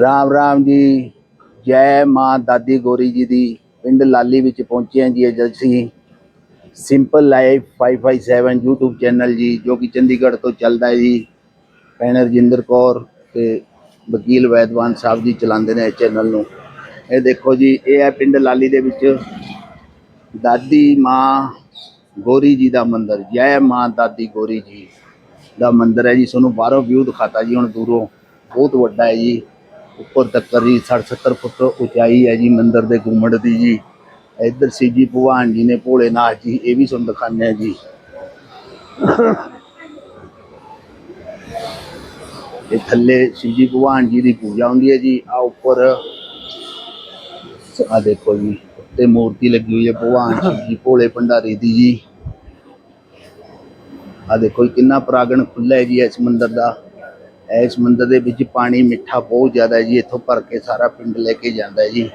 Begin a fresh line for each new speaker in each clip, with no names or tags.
ਰਾਮ ਰਾਮ ਜੀ, ਜੈ ਮਾਂ ਦਾਦੀ ਗੋਰੀ ਜੀ ਦੀ ਪਿੰਡ ਲਾਲੀ ਵਿੱਚ ਪਹੁੰਚੇ ਹਾਂ ਜੀ ਅੱਜ ਅਸੀਂ। ਸਿੰਪਲ ਲਾਈਫ 557 YouTube ਚੈਨਲ ਜੀ, ਜੋ ਕਿ ਚੰਡੀਗੜ੍ਹ ਤੋਂ ਚੱਲਦਾ ਹੈ ਜੀ। ਭੈਣ ਰਜਿੰਦਰ ਕੌਰ ਤੇ ਵਕੀਲ ਵੈਦਵਾਨ ਸਾਹਿਬ ਜੀ ਚਲਾਉਂਦੇ ਨੇ ਇਸ ਚੈਨਲ ਨੂੰ। ਇਹ ਦੇਖੋ ਜੀ, ਇਹ ਹੈ ਪਿੰਡ ਲਾਲੀ ਦੇ ਵਿੱਚ। ਦਾਦੀ ਮਾਂ ਗੋਰੀ ਜੀ ਦਾ ਮੰਦਿਰ, ਜੈ ਮਾਂ ਦਾਦੀ ਗੋਰੀ ਜੀ ਦਾ ਮੰਦਿਰ ਹੈ ਜੀ। ਤੁਹਾਨੂੰ ਬਾਹਰੋਂ ਵਿਊ ਦਿਖਾਤਾ ਜੀ ਹੁਣ ਦੂਰੋਂ। ਬਹੁਤ ਵੱਡਾ ਹੈ ਜੀ। ਉੱਪਰ ਤੱਕ ਜੀ 60 70 ਫੁੱਟ ਉਚਾਈ ਹੈ ਜੀ ਮੰਦਿਰ ਦੇ ਗੁੰਮਟ ਦੀ ਜੀ। ਇੱਧਰ ਸੀ ਜੀ ਭਗਵਾਨ ਜੀ ਨੇ ਭੋਲੇਨਾਥ ਜੀ, ਇਹ ਵੀ ਤੁਹਾਨੂੰ ਦਿਖਾਉਂਦੇ ਆ ਜੀ। ਇਹ ਥੱਲੇ ਸ਼ਿਵ ਜੀ ਭਗਵਾਨ ਜੀ ਦੀ ਪੂਜਾ ਹੁੰਦੀ ਹੈ ਜੀ। ਆ ਉੱਪਰ ਆ ਦੇਖੋ ਜੀ, ਉੱਤੇ ਮੂਰਤੀ ਲੱਗੀ ਹੋਈ ਹੈ ਭਗਵਾਨ ਜੀ, ਭੋਲੇ ਭੰਡਾਰੀ ਦੀ ਜੀ। ਆ ਦੇਖੋ ਜੀ, ਕਿੰਨਾ ਪ੍ਰਾਗਣ ਖੁੱਲਾ ਹੈ ਜੀ ਇਸ ਮੰਦਿਰ ਦਾ। ਇਸ ਮੰਦਿਰ ਦੇ ਵਿੱਚ ਪਾਣੀ ਮਿੱਠਾ ਬਹੁਤ ਜ਼ਿਆਦਾ ਜੀ। ਇੱਥੋਂ ਭਰ ਕੇ ਸਾਰਾ ਪਿੰਡ ਲੈ ਕੇ ਜਾਂਦਾ ਜੀ।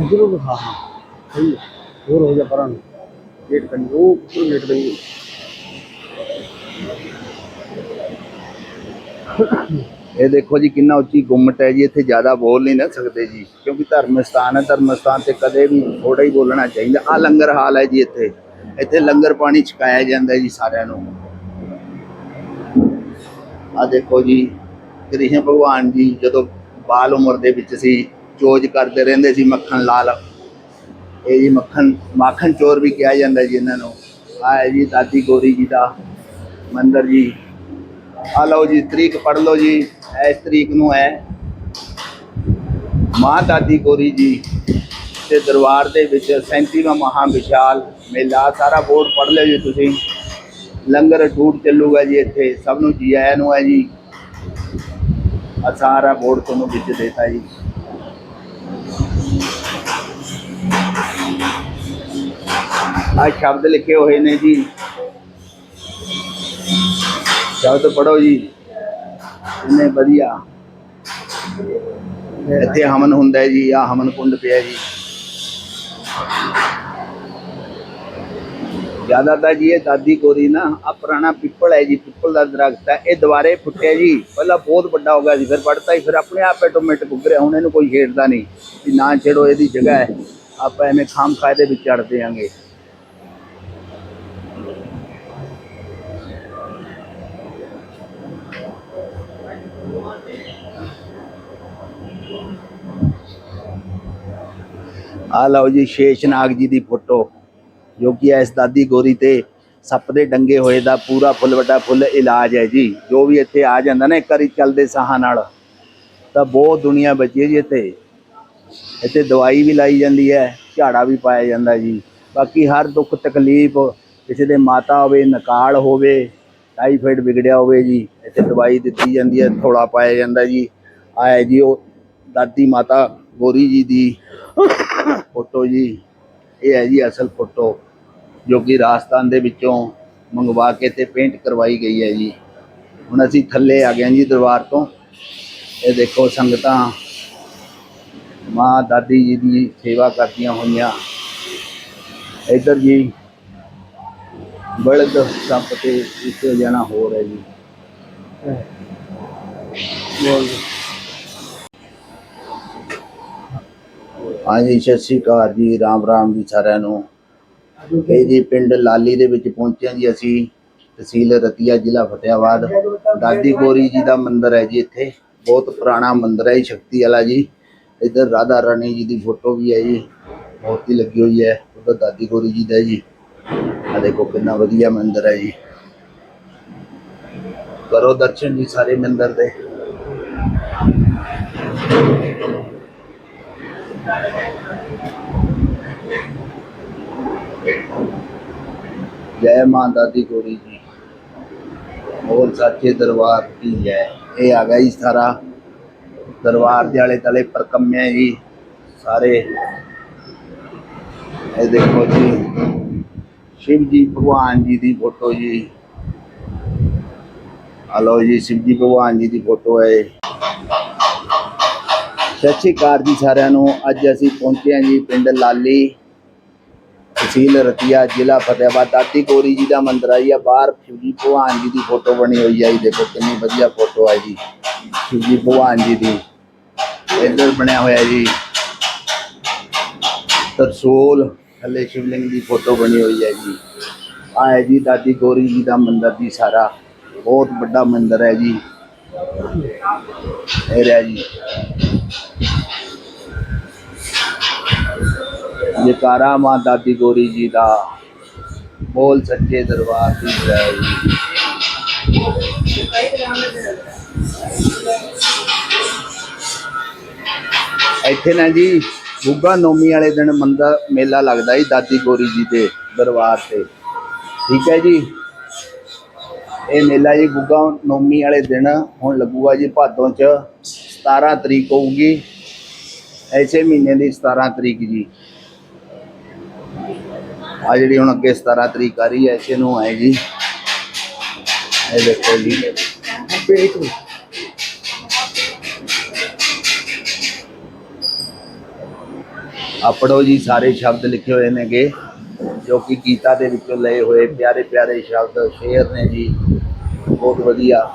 ਦਿਖਾ। ਹਾਂ। ਸਹੀ ਹੋਰ ਹੋ ਜਾ ਪਰਾਂ ਗੇਟ ਕੰਨੀ। ਉਹ ਉੱਪਰ ਗੇਟ ਕੰਨੀ
ਇਹ ਦੇਖੋ ਜੀ ਕਿੰਨਾ ਉੱਚੀ ਗੁੰਮਟ ਹੈ ਜੀ। ਇੱਥੇ ਜ਼ਿਆਦਾ ਬੋਲ ਨਹੀਂ ਨਾ ਸਕਦੇ ਜੀ। ਕਿਉਂਕਿ ਧਰਮ ਸਥਾਨ ਹੈ। ਧਰਮ ਸਥਾਨ ਤੇ ਕਦੇ ਵੀ ਥੋੜਾ ਹੀ ਬੋਲਣਾ ਚਾਹੀਦਾ। ਆ ਲੰਗਰ ਹਾਲ ਹੈ ਜੀ ਇੱਥੇ। ਇੱਥੇ ਲੰਗਰ ਪਾਣੀ ਛਕਾਇਆ ਜਾਂਦਾ ਜੀ ਸਾਰਿਆਂ ਨੂੰ। ਆ ਦੇਖੋ ਜੀ ਕ੍ਰਿਸ਼ਨ ਭਗਵਾਨ ਜੀ ਜਦੋਂ ਬਾਲ ਉਮਰ ਦੇ ਵਿੱਚ ਸੀ, ਚੋਜ ਕਰਦੇ ਰਹਿੰਦੇ ਸੀ ਮੱਖਣ ਲਾਲ। ਇਹ ਜੀ ਮੱਖਣ, ਮਾਖਣ ਚੋਰ ਵੀ ਕਿਹਾ ਜਾਂਦਾ ਜੀ ਇਹਨਾਂ ਨੂੰ। ਆ ਜੀ ਦਾਦੀ ਗੋਰੀ ਜੀ ਦਾ ਮੰਦਰ ਜੀ। ਆ ਲਓ ਜੀ, ਤਰੀਕ ਪੜ ਲਓ ਜੀ, ਇਸ ਤਰੀਕ ਨੂੰ ਹੈ। ਮਾਂ ਦਾਦੀ ਗੋਰੀ ਜੀ। ਤੇ ਦਰਬਾਰ ਦੇ ਵਿੱਚ 37ਵਾਂ ਮਹਾ ਵਿਸ਼ਾਲ ਮੇਲਾ, ਸਾਰਾ ਬੋਰਡ ਪੜ ਲਿਓ ਜੀ ਤੁਸੀਂ। ਲੰਗਰ ਟੂਟ ਚੱਲੂਗਾ ਜੀ ਇੱਥੇ, ਸਭ ਨੂੰ ਜੀ ਆਇਆਂ ਨੂੰ ਹੈ ਜੀ। ਆ ਸਾਰਾ ਬੋਰਡ ਤੁਹਾਨੂੰ ਵਿੱਚ ਦੇਤਾ ਜੀ। ਆ ਸ਼ਬਦ ਲਿਖੇ ਹੋਏ ਨੇ ਜੀ। ਸ਼ਬਦ ਪੜੋ ਜੀ। ਇਹਨੇ ਵਧੀਆ। ਇੱਥੇ ਹਮਨ ਹੁੰਦਾ ਜੀ ਆ ਹਮਨ ਕੁੰਡ ਪਿਆ ਜੀ। ਜ਼ਿਆਦਾਤਰ ਜੀ ਇਹ ਦਾਦੀ ਗੋਰੀ ਨਾ ਆ ਪੁਰਾਣਾ ਪਿੱਪਲ ਹੈ ਜੀ, ਪਿੱਪਲ ਦਾ ਦਰਖਤ ਹੈ, ਇਹ ਦੁਬਾਰੇ ਫੁੱਟਿਆ ਜੀ। ਪਹਿਲਾਂ ਬਹੁਤ ਵੱਡਾ ਹੋ ਗਿਆ ਸੀ, ਫਿਰ ਵੱਢਤਾ ਹੀ, ਫਿਰ ਆਪਣੇ ਆਪ ਆਟੋਮੈਟਿਕ ਉੱਗ ਰਿਹਾ, ਹੁਣ ਇਹਨੂੰ ਕੋਈ ਛੇੜਦਾ ਨਹੀਂ। ਵੀ ਨਾ ਛੇੜੋ, ਇਹਦੀ ਜਗ੍ਹਾ ਹੈ। ਆਪਾਂ ਐਵੇਂ ਖਾਮ ਖਾਏ ਦੇ ਵਿੱਚ ਚੜ ਦਿਆਂਗੇ ਆ ਲਓ ਜੀ ਸ਼ੇਸ਼ਨਾਗ ਜੀ ਦੀ ਫੋਟੋ, ਜੋ ਕਿ ਇਸ ਦਾਦੀ ਗੋਰੀ ਤੇ ਸੱਪ ਦੇ ਡੰਗੇ ਹੋਏ ਦਾ ਪੂਰਾ ਫੁੱਲ, ਵੱਡਾ ਫੁੱਲ ਇਲਾਜ ਹੈ ਜੀ। ਜੋ ਵੀ ਇੱਥੇ ਆ ਜਾਂਦਾ ਨਾ, ਇੱਕ ਵਾਰੀ ਚੱਲਦੇ ਸਾਹਾਂ ਨਾਲ, ਤਾਂ ਬਹੁਤ ਦੁਨੀਆ ਬਚੀ ਹੈ ਜੀ ਇੱਥੇ। ਇੱਥੇ ਦਵਾਈ ਵੀ ਲਾਈ ਜਾਂਦੀ ਹੈ, ਝਾੜਾ ਵੀ ਪਾਇਆ ਜਾਂਦਾ ਜੀ। ਬਾਕੀ ਹਰ ਦੁੱਖ, ਤਕਲੀਫ ਕਿਸੇ ਦੇ ਮਾਤਾ ਹੋਵੇ, ਨਕਾਲ ਹੋਵੇ ਟਾਈਫਾਈਡ ਵਿਗੜਿਆ ਹੋਵੇ ਜੀ, ਇੱਥੇ ਦਵਾਈ ਦਿੱਤੀ ਜਾਂਦੀ ਹੈ ਥੋੜਾ ਪਾਇਆ ਜਾਂਦਾ ਜੀ। ਆਇਆ ਜੀ, ਉਹ ਦਾਦੀ ਮਾਤਾ ਗੋਰੀ ਜੀ ਦੀ ਫੋਟੋ ਜੀ। ਇਹ ਹੈ ਜੀ ਅਸਲ ਫੋਟੋ, ਜੋ ਕਿ ਰਾਜਸਥਾਨ ਦੇ ਵਿੱਚੋਂ ਮੰਗਵਾ ਕੇ ਤੇ ਪੇਂਟ ਕਰਵਾਈ ਗਈ ਹੈ ਜੀ। ਹੁਣ ਅਸੀਂ ਥੱਲੇ ਆ ਗਏ ਜੀ ਦਰਬਾਰ ਤੋਂ। ਇਹ ਦੇਖੋ ਸੰਗਤਾਂ, ਮਾਂ ਦਾਦੀ ਜੀ ਦੀ ਸੇਵਾ ਕਰਦੀਆਂ ਹੋਈਆਂ। ਇੱਧਰ ਜੀ ਬਲਦ ਸੱਪ ਤੇ ਜਣਾ ਹੋਰ ਹੈ ਜੀ।
ਬੋਲ
ਹਾਂਜੀ, ਸਤਿ ਸ਼੍ਰੀ ਅਕਾਲ ਜੀ, ਰਾਮ ਰਾਮ ਜੀ ਸਾਰਿਆਂ ਨੂੰ। ਇਹ ਜੀ ਪਿੰਡ ਲਾਲੀ ਦੇ ਵਿੱਚ ਪਹੁੰਚਿਆ ਜੀ ਅਸੀਂ, ਤਹਿਸੀਲ ਰਤੀਆ, ਜ਼ਿਲ੍ਹਾ ਫਤਿਆਬਾਦ ਦਾਦੀ ਗੋਰੀ ਜੀ ਦਾ ਮੰਦਿਰ ਹੈ ਜੀ ਇੱਥੇ। ਬਹੁਤ ਪੁਰਾਣਾ ਮੰਦਿਰ ਹੈ ਜੀ, ਸ਼ਕਤੀ ਵਾਲਾ ਜੀ। ਇੱਧਰ ਰਾਧਾ ਰਾਣੀ ਜੀ ਦੀ ਫੋਟੋ ਵੀ ਹੈ ਜੀ। ਮੂਰਤੀ ਲੱਗੀ ਹੋਈ ਹੈ, ਉਧਰ ਦਾਦੀ ਗੋਰੀ ਜੀ ਦਾ ਜੀ। ਆ ਦੇਖੋ ਕਿੰਨਾ ਵਧੀਆ ਮੰਦਿਰ ਹੈ ਜੀ। ਕਰੋ ਦਰਸ਼ਨ ਜੀ ਸਾਰੇ ਮੰਦਿਰ ਦੇ। ਜੈ ਮਾਂ ਦਾਦੀ ਗੋਰੀ ਜੀ। ਹੋਰ ਸੱਚੇ ਦਰਬਾਰ ਕੀ ਜੈ ਇਹ ਆ ਗਿਆ ਜੀ ਸਾਰਾ। ਦਰਬਾਰ ਦੇ ਆਲੇ ਤਲੇ ਪਰਕੰਮੇ ਜੀ, ਸਾਰੇ। ਇਹ ਦੇਖੋ ਜੀ, ਸ਼ਿਵ ਜੀ ਭਗਵਾਨ ਜੀ ਦੀ ਫੋਟੋ ਜੀ। ਹਲੋ ਜੀ, ਸ਼ਿਵ ਜੀ ਭਗਵਾਨ ਜੀ ਦੀ ਫੋਟੋ ਹੈ ਸਤਿ ਸ਼੍ਰੀ ਅਕਾਲ ਜੀ ਸਾਰਿਆਂ ਨੂੰ। ਅੱਜ ਅਸੀਂ ਪਹੁੰਚੇ ਹਾਂ ਜੀ ਪਿੰਡ ਲਾਲੀ ਤਹਿਸੀਲ ਰਤੀਆ, ਜ਼ਿਲ੍ਹਾ ਫਤਿਆਬਾਦ ਦਾਦੀ ਗੋਰੀ ਜੀ ਦਾ ਮੰਦਿਰ ਆ ਜੀ। ਆ ਬਾਹਰ ਸ਼ਿਵਜੀ ਭਗਵਾਨ ਜੀ ਦੀ ਫੋਟੋ ਬਣੀ ਹੋਈ ਆ ਜੀ। ਦੇਖੋ ਕਿੰਨੀ ਵਧੀਆ ਫੋਟੋ ਆ ਜੀ। ਸ਼ਿਵਜੀ ਭਗਵਾਨ ਜੀ ਦੀ ਇੱਧਰ ਬਣਿਆ ਹੋਇਆ ਜੀ। ਤਰਸੋਲ ਥੱਲੇ ਸ਼ਿਵਲਿੰਗ ਦੀ ਫੋਟੋ ਬਣੀ ਹੋਈ ਹੈ ਜੀ। ਆ ਹੈ ਜੀ ਦਾਦੀ ਗੋਰੀ ਜੀ ਦਾ ਮੰਦਿਰ ਜੀ ਸਾਰਾ। ਬਹੁਤ ਵੱਡਾ ਮੰਦਿਰ ਹੈ ਜੀ। ਇਹ ਰਿਹਾ ਜੀ। ਜੈਕਾਰਾ ਮਾਂ ਦਾਦੀ ਗੋਰੀ ਜੀ ਦਾ ਬੋਲ ਸੱਚੇ ਦਰਬਾਰ ਦੀ ਜੈ ਇੱਥੇ ਨਾ ਜੀ ਗੁੱਗਾ ਨੌਮੀ ਵਾਲੇ ਦਿਨ ਮੰਦਰ ਮੇਲਾ ਲੱਗਦਾ ਜੀ ਦਾਦੀ ਗੋਰੀ ਜੀ ਦੇ ਦਰਬਾਰ ਤੇ। ਠੀਕ ਹੈ ਜੀ। ਇਹ ਮੇਲਾ ਜੀ ਗੁੱਗਾ ਨੌਮੀ ਵਾਲੇ ਦਿਨ ਹੁਣ ਲੱਗੂਗਾ ਜੀ ਭਾਦੋਂ ਚ 17 ਤਰੀਕ ਹੋਊਗੀ। ਐਸੇ ਮਹੀਨੇ ਦੀ 17 ਤਰੀਕ ਜੀ। ਆ ਜਿਹੜੀ ਹੁਣ ਅੱਗੇ 17 ਤਰੀਕ ਆ ਰਹੀ ਹੈ, ਐਸੇ ਨੂੰ ਹੈ ਜੀ। ਇਹ ਦੇਖੋ ਜੀ।
ਬਿਲਕੁਲ
ਆਪੜੋ ਜੀ ਸਾਰੇ ਸ਼ਬਦ ਲਿਖੇ ਹੋਏ ਨੇਗੇ, ਜੋ ਕਿ ਗੀਤਾ ਦੇ ਵਿੱਚੋਂ ਲਏ ਹੋਏ ਪਿਆਰੇ ਪਿਆਰੇ ਸ਼ਬਦ ਸ਼ੇਰ ਨੇ ਜੀ। ਬਹੁਤ ਵਧੀਆ।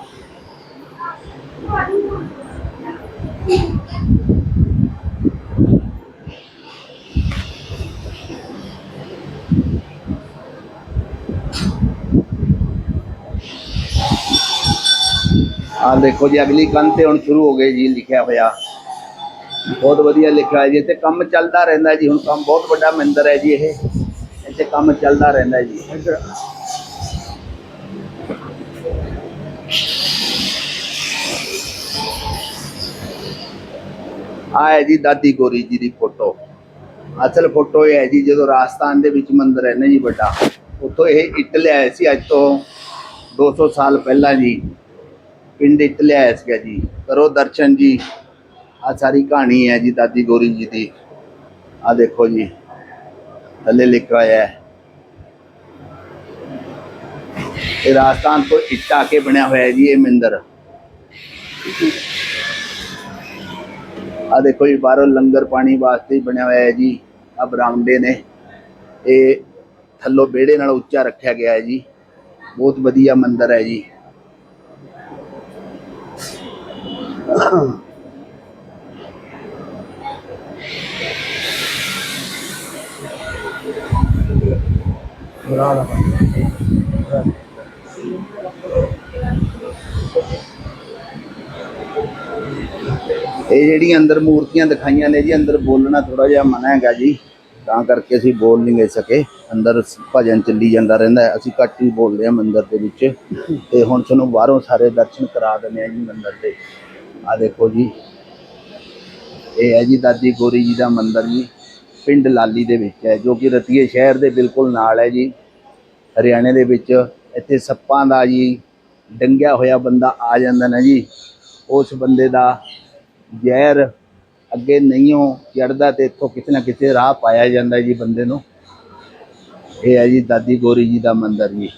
ਆ ਦੇਖੋ ਜੀ, ਅਗਲੀ ਕੰਧ ਤੇ ਹੁਣ ਸ਼ੁਰੂ ਹੋ ਗਏ ਜੀ, ਲਿਖਿਆ ਹੋਇਆ। ਬਹੁਤ ਵਧੀਆ ਲਿਖਿਆ ਜੀ, ਇੱਥੇ ਕੰਮ ਚੱਲਦਾ ਰਹਿੰਦਾ ਜੀ, ਹੁਣ ਕੰਮ ਬਹੁਤ ਵੱਡਾ ਮੰਦਿਰ ਹੈ ਜੀ ਇਹ। ਇੱਥੇ ਕੰਮ ਚੱਲਦਾ ਰਹਿੰਦਾ ਜੀ। ਆ ਹੈ ਜੀ ਦਾਦੀ ਗੋਰੀ ਜੀ ਦੀ ਫੋਟੋ। ਅਸਲ ਫੋਟੋ ਇਹ ਹੈ ਜੀ ਜਦੋਂ ਰਾਜਸਥਾਨ ਦੇ ਵਿੱਚ ਮੰਦਿਰ ਹੈ ਨਾ ਜੀ ਵੱਡਾ, ਉੱਥੋਂ ਇਹ ਇੱਟ ਲਿਆਏ ਸੀ ਅੱਜ ਤੋਂ 200 ਸਾਲ ਪਹਿਲਾਂ ਜੀ। ਪਿੰਡ ਇੱਟ ਲਿਆਇਆ ਸੀਗਾ ਜੀ। ਕਰੋ ਦਰਸ਼ਨ ਜੀ। ਆ ਸਾਰੀ ਕਹਾਣੀ ਹੈ ਜੀ ਦਾਦੀ ਗੋਰੀ ਜੀ ਦੀ। ਆ ਦੇਖੋ ਜੀ, ਥੱਲੇ ਲਿਖਿਆ ਹੋਇਆ ਹੈ। ਇਹ ਰਾਜਸਥਾਨ ਤੋਂ ਇੱਟ ਆ ਕੇ ਬਣਿਆ ਹੋਇਆ ਹੈ ਜੀ ਇਹ ਮੰਦਿਰ। ਆ ਦੇਖੋ ਜੀ, ਬਾਹਰੋਂ ਲੰਗਰ ਪਾਣੀ ਵਾਸਤੇ ਬਣਿਆ ਹੋਇਆ ਹੈ ਜੀ। ਆ ਬਰਾਮਦੇ ਨੇ। ਇਹ ਥੱਲੋਂ ਵਿਹੜੇ ਨਾਲ ਉੱਚਾ ਰੱਖਿਆ ਗਿਆ ਹੈ ਜੀ। ਬਹੁਤ ਵਧੀਆ ਮੰਦਿਰ ਹੈ ਜੀ।
बड़ा
ਇਹ ਜਿਹੜੀਆਂ ਅੰਦਰ ਮੂਰਤੀਆਂ ਦਿਖਾਈਆਂ ਨੇ ਜੀ, ਅੰਦਰ ਬੋਲਣਾ ਥੋੜਾ ਜਿਹਾ ਮਨਾ ਹੈਗਾ ਜੀ। ਤਾਂ ਕਰਕੇ ਅਸੀਂ ਬੋਲ ਨਹੀਂ ਗਏ ਸਕੇ। ਅੰਦਰ ਭਜਨ ਚੱਲੀ ਜਾਂਦਾ ਰਹਿੰਦਾ ਅਸੀਂ ਘੱਟ ਹੀ ਬੋਲਦੇ ਹਾਂ ਮੰਦਿਰ ਦੇ ਵਿੱਚ। ਤੇ ਹੁਣ ਤੁਹਾਨੂੰ ਬਾਹਰੋਂ ਸਾਰੇ ਦਰਸ਼ਨ ਕਰਾ ਦਿੰਦੇ ਆ ਜੀ ਮੰਦਿਰ ਦੇ। ਆ ਦੇਖੋ ਜੀ। ਇਹ ਹੈ ਜੀ ਦਾਦੀ ਗੋਰੀ ਜੀ ਦਾ ਮੰਦਿਰ ਜੀ। ਪਿੰਡ ਲਾਲੀ ਦੇ ਵਿੱਚ ਹੈ, ਜੋ ਕਿ ਰਤੀਏ ਸ਼ਹਿਰ ਦੇ ਬਿਲਕੁਲ ਨਾਲ ਹੈ ਜੀ। ਹਰਿਆਣੇ ਦੇ ਵਿੱਚ ਇੱਥੇ ਸੱਪਾਂ ਦਾ ਜੀ, ਡੰਗਿਆ ਹੋਇਆ ਬੰਦਾ ਆ ਜਾਂਦਾ ਨਾ ਜੀ। ਉਸ ਬੰਦੇ ਦਾ ਜ਼ਹਿਰ ਅੱਗੇ ਨਹੀਂ ਨਹੀਂਓ ਚੜਦਾ ਤੇ ਇੱਥੋਂ ਕਿਤੇ ਨਾ ਕਿਤੇ ਰਾਹ ਪਾਇਆ ਜਾਂਦਾ ਜੀ ਬੰਦੇ ਨੂੰ। ਇਹ ਹੈ ਜੀ ਦਾਦੀ ਗੋਰੀ ਜੀ ਦਾ ਮੰਦਿਰ ਜੀ।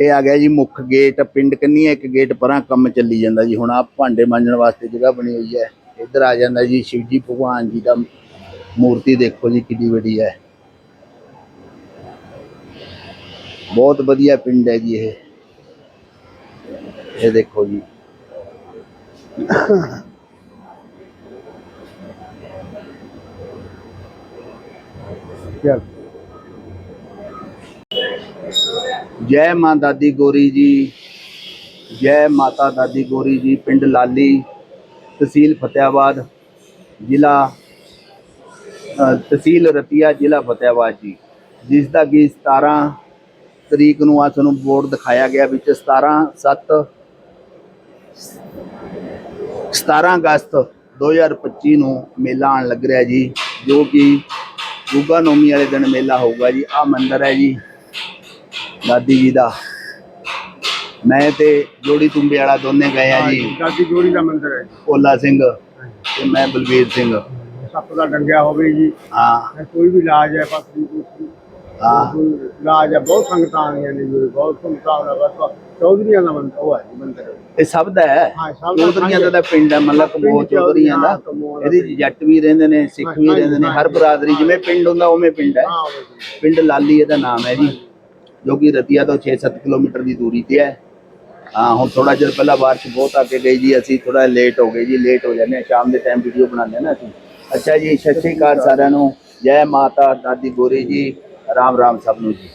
ਇਹ ਆ ਗਿਆ ਜੀ ਮੁੱਖ ਗੇਟ, ਪਿੰਡ ਕੰਨੀ ਇੱਕ ਗੇਟ ਪਰਾਂ ਕੰਮ ਚੱਲੀ ਜਾਂਦਾ ਜੀ। ਹੁਣ ਆ ਭਾਂਡੇ ਮਾਂਜਣ ਵਾਸਤੇ ਜਗ੍ਹਾ ਬਣੀ ਹੋਈ ਹੈ। ਇੱਧਰ ਆ ਜਾਂਦਾ ਜੀ ਸ਼ਿਵਜੀ ਭਗਵਾਨ ਜੀ ਦਾ ਮੂਰਤੀ ਦੇਖੋ ਜੀ ਕਿੰਨੀ ਵੱਡੀ ਹੈ। ਬਹੁਤ ਵਧੀਆ ਪਿੰਡ ਹੈ ਜੀ ਇਹ। ਇਹ ਦੇਖੋ ਜੀ।
क्या
ਜੈ ਮਾਂ ਦਾਦੀ ਗੋਰੀ ਜੀ, ਜੈ ਮਾਤਾ ਦਾਦੀ ਗੋਰੀ ਜੀ, ਪਿੰਡ ਲਾਲੀ, ਤਹਿਸੀਲ ਫਤਿਆਬਾਦ, ਜ਼ਿਲ੍ਹਾ ਤਹਿਸੀਲ ਰਤੀਆ, ਜ਼ਿਲ੍ਹਾ ਫਤਿਆਬਾਦ ਜੀ। ਜਿਸ ਦਾ ਕਿ 17 ਤਰੀਕ ਨੂੰ ਆ ਤੁਹਾਨੂੰ ਬੋਰਡ ਦਿਖਾਇਆ ਗਿਆ ਵਿੱਚ 17 7 17 ਅਗਸਤ 2025 ਨੂੰ ਮੇਲਾ ਆਉਣ ਲੱਗ ਰਿਹਾ ਜੀ, ਜੋ ਕਿ ਗੁੱਗਾ ਨੌਮੀ ਵਾਲੇ ਦਿਨ ਮੇਲਾ ਹੋਊਗਾ ਜੀ ਆ ਮੰਦਿਰ ਹੈ ਜੀ ਦਾਦੀ ਜੀ ਦਾ। ਮੈਂ ਤੇ ਜੋੜੀ ਤੁੰਬੇ ਵਾਲਾ ਦੋਨੇ ਗਏ ਆ ਜੀ।
ਦਾਦੀ ਜੋੜੀ ਦਾ ਮੰਦਿਰ ਹੈ
ਕੋਲਾ ਸਿੰਘ ਤੇ ਮੈਂ ਬਲਬੀਰ ਸਿੰਘ।
ਸੱਪ ਦਾ ਡੰਗਿਆ ਹੋਵੇ ਜੀ।
ਹਾਂ।
ਕੋਈ ਵੀ ਇਲਾਜ ਹੈ ਬਸ
ਹਾਂ।
ਇਲਾਜ ਹੈ ਬਹੁਤ ਸੰਗਤਾਂ ਆਈਆਂ ਨੇ ਜੀ ਬਹੁਤ ਸੰਗਤਾਂ ਦਾ ਬਸ। ਚੌਧਰੀਆਂ ਦਾ ਮੰਦਰ ਉਹ ਹੈ ਜੀ ਮੰਦਰ
ਇਹ ਸਭ ਦਾ ਹੈ?
ਹਾਂ, ਸਭ ਦਾ
ਚੌਧਰੀਆਂ ਦਾ ਪਿੰਡ ਹੈ
ਪਿੰਡ
ਕਮੋਹ ਚੌਧਰੀਆਂ ਦਾ। ਇਹਦੇ 'ਚ ਜੱਟ ਵੀ ਰਹਿੰਦੇ ਨੇ ਸਿੱਖ ਵੀ ਰਹਿੰਦੇ ਨੇ ਹਰ ਬਰਾਦਰੀ ਜਿਵੇਂ ਪਿੰਡ ਹੁੰਦਾ ਉਵੇਂ ਪਿੰਡ ਹੈ।
ਹਾਂ ਉਹ ਜੀ।
ਪਿੰਡ ਲਾਲੀ ਇਹਦਾ ਨਾਮ ਹੈ ਜੀ ਜੋ ਕਿ ਰਤੀਆ ਤੋਂ 6-7 ਕਿਲੋਮੀਟਰ ਦੀ ਦੂਰੀ ਤੇ ਹੈ। ਹਾਂ ਹੁਣ ਥੋੜਾ ਜਿਹਾ ਪਹਿਲਾਂ ਬਾਰਿਸ਼ ਬਹੁਤ ਆ ਕੇ ਗਈ ਜੀ ਅਸੀਂ ਥੋੜਾ ਲੇਟ ਹੋ ਗਏ ਜੀ ਲੇਟ ਹੋ ਜਾਂਦੇ ਹਾਂ ਸ਼ਾਮ ਦੇ ਟਾਈਮ ਵੀਡੀਓ ਬਣਾਉਂਦੇ ਹਾਂ ਨਾ ਅਸੀਂ। ਅੱਛਾ ਜੀ ਸਤਿ ਸ਼੍ਰੀ ਅਕਾਲ ਸਾਰਿਆਂ ਨੂੰ। ਜੈ ਮਾਤਾ ਦਾਦੀ ਗੋਰੀ ਜੀ ਰਾਮ ਰਾਮ ਸਭ ਨੂੰ ਜੀ।